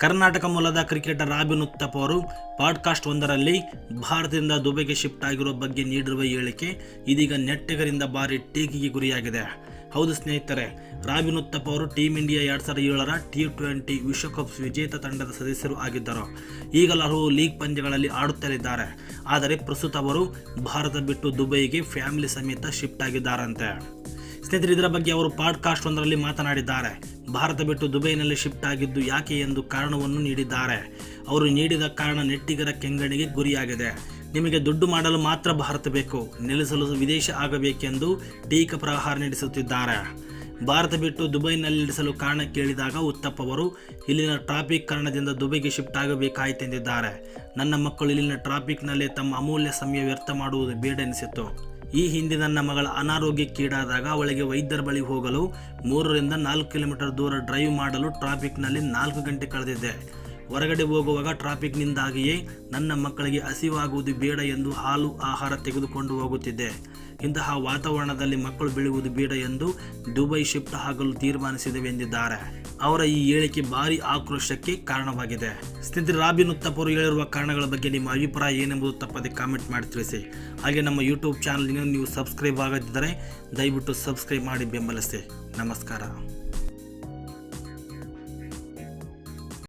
ಕರ್ನಾಟಕ ಮೂಲದ cricketer robin ಉತ್ತಪ್ ಅವರು podcast ಒಂದರಲ್ಲಿ ಭಾರತದಿಂದ ದುಬೈಗೆ ಶಿಫ್ಟ್ ಆಗಿರೋ ಬಗ್ಗೆ ನೀಡಿರುವ ಹೇಳಿಕೆ ಇದೀಗ ನೆಟ್ಟಿಗರಿಂದ ಭಾರಿ ಟೀಕೆಗೆ ಗುರಿಯಾಗಿದೆ. ಹೌದು ಸ್ನೇಹಿತರೆ, ರಾಬಿನ್ ಉತ್ತಪ್ ಅವರು ಟೀಮ್ ಇಂಡಿಯಾ ಎರಡು ಸಾವಿರದ ಏಳರ ಟಿ ಟ್ವೆಂಟಿ ವಿಶ್ವಕಪ್ ವಿಜೇತ ತಂಡದ ಸದಸ್ಯರು ಆಗಿದ್ದರು. ಈಗಲೂ ಹಲವು ಲೀಗ್ ಪಂದ್ಯಗಳಲ್ಲಿ ಆಡುತ್ತಲಿದ್ದಾರೆ. ಆದರೆ ಪ್ರಸ್ತುತ ಅವರು ಭಾರತ ಬಿಟ್ಟು ದುಬೈಗೆ ಫ್ಯಾಮಿಲಿ ಸಮೇತ ಶಿಫ್ಟ್ ಆಗಿದ್ದಾರಂತೆ. ಸ್ನೇಹಿತರೆ, ಇದರ ಬಗ್ಗೆ ಅವರು ಪಾಡ್ಕಾಸ್ಟ್ ಒಂದರಲ್ಲಿ ಮಾತನಾಡಿದ್ದಾರೆ. ಭಾರತ ಬಿಟ್ಟು ದುಬೈನಲ್ಲಿ ಶಿಫ್ಟ್ ಆಗಿದ್ದು ಯಾಕೆ ಎಂದು ಕಾರಣವನ್ನು ನೀಡಿದ್ದಾರೆ. ಅವರು ನೀಡಿದ ಕಾರಣ ನೆಟ್ಟಿಗರ ಕೆಂಗಣಿಗೆ ಗುರಿಯಾಗಿದೆ. ನಿಮಗೆ ದುಡ್ಡು ಮಾಡಲು ಮಾತ್ರ ಭಾರತ ಬೇಕು. ನೆಲೆಸಲು ವಿದೇಶ ಆಗಬೇಕೆಂದು ಟೀಕ ಪ್ರಹಾರ ನಡೆಸುತ್ತಿದ್ದಾರೆ. ಭಾರತ ಬಿಟ್ಟು ದುಬೈನಲ್ಲಿ ನಡೆಸಲು ಕಾರಣ ಕೇಳಿದಾಗ ಉತ್ತಪ್ಪ ಅವರು, ಇಲ್ಲಿನ ಟ್ರಾಫಿಕ್ ಕಾರಣದಿಂದ ದುಬೈಗೆ ಶಿಫ್ಟ್ ಆಗಬೇಕಾಯಿತೆಂದಿದ್ದಾರೆ ನನ್ನ ಮಕ್ಕಳು ಇಲ್ಲಿನ ಟ್ರಾಫಿಕ್ನಲ್ಲಿ ತಮ್ಮ ಅಮೂಲ್ಯ ಸಮಯ ವ್ಯರ್ಥ ಮಾಡುವುದು ಬೇಡ ಎನಿಸಿತು ಈ ಹಿಂದೆ ನನ್ನ ಮಗಳ ಅನಾರೋಗ್ಯಕ್ಕೀಡಾದಾಗ ಅವಳಿಗೆ ವೈದ್ಯರ ಬಳಿ ಹೋಗಲು ಮೂರರಿಂದ ನಾಲ್ಕು ಕಿಲೋಮೀಟರ್ ದೂರ ಡ್ರೈವ್ ಮಾಡಲು ಟ್ರಾಫಿಕ್ನಲ್ಲಿ ನಾಲ್ಕು ಗಂಟೆ ಕಳೆದಿದ್ದೆ ಹೊರಗಡೆ ಹೋಗುವಾಗ ಟ್ರಾಫಿಕ್ನಿಂದಾಗಿಯೇ ನನ್ನ ಮಕ್ಕಳಿಗೆ ಹಸಿವಾಗುವುದು ಬೇಡ ಎಂದು ಹಾಲು, ಆಹಾರ ತೆಗೆದುಕೊಂಡು ಹೋಗುತ್ತಿದ್ದೆ. ಇಂತಹ ವಾತಾವರಣದಲ್ಲಿ ಮಕ್ಕಳು ಬೆಳೆಯುವುದು ಬೇಡ ಎಂದು ದುಬೈ ಶಿಫ್ಟ್ ಆಗಲು ತೀರ್ಮಾನಿಸಿದೆವು ಎಂದಿದ್ದಾರೆ. ಅವರ ಈ ಹೇಳಿಕೆ ಭಾರಿ ಆಕ್ರೋಶಕ್ಕೆ ಕಾರಣವಾಗಿದೆ. ಸ್ನೇಹಿತರೆ, ರಾಬಿನ್ ಉತ್ತಪ್ಪರು ಹೇಳಿರುವ ಕಾರಣಗಳ ಬಗ್ಗೆ ನಿಮ್ಮ ಅಭಿಪ್ರಾಯ ಏನೆಂಬುದು ತಪ್ಪದೆ ಕಾಮೆಂಟ್ ಮಾಡಿ ತಿಳಿಸಿ. ಹಾಗೆ ನಮ್ಮ ಯೂಟ್ಯೂಬ್ ಚಾನಲ್ ನೀವು ಸಬ್ಸ್ಕ್ರೈಬ್ ಆಗದಿದ್ದರೆ ದಯವಿಟ್ಟು ಸಬ್ಸ್ಕ್ರೈಬ್ ಮಾಡಿ ಬೆಂಬಲಿಸಿ. ನಮಸ್ಕಾರ.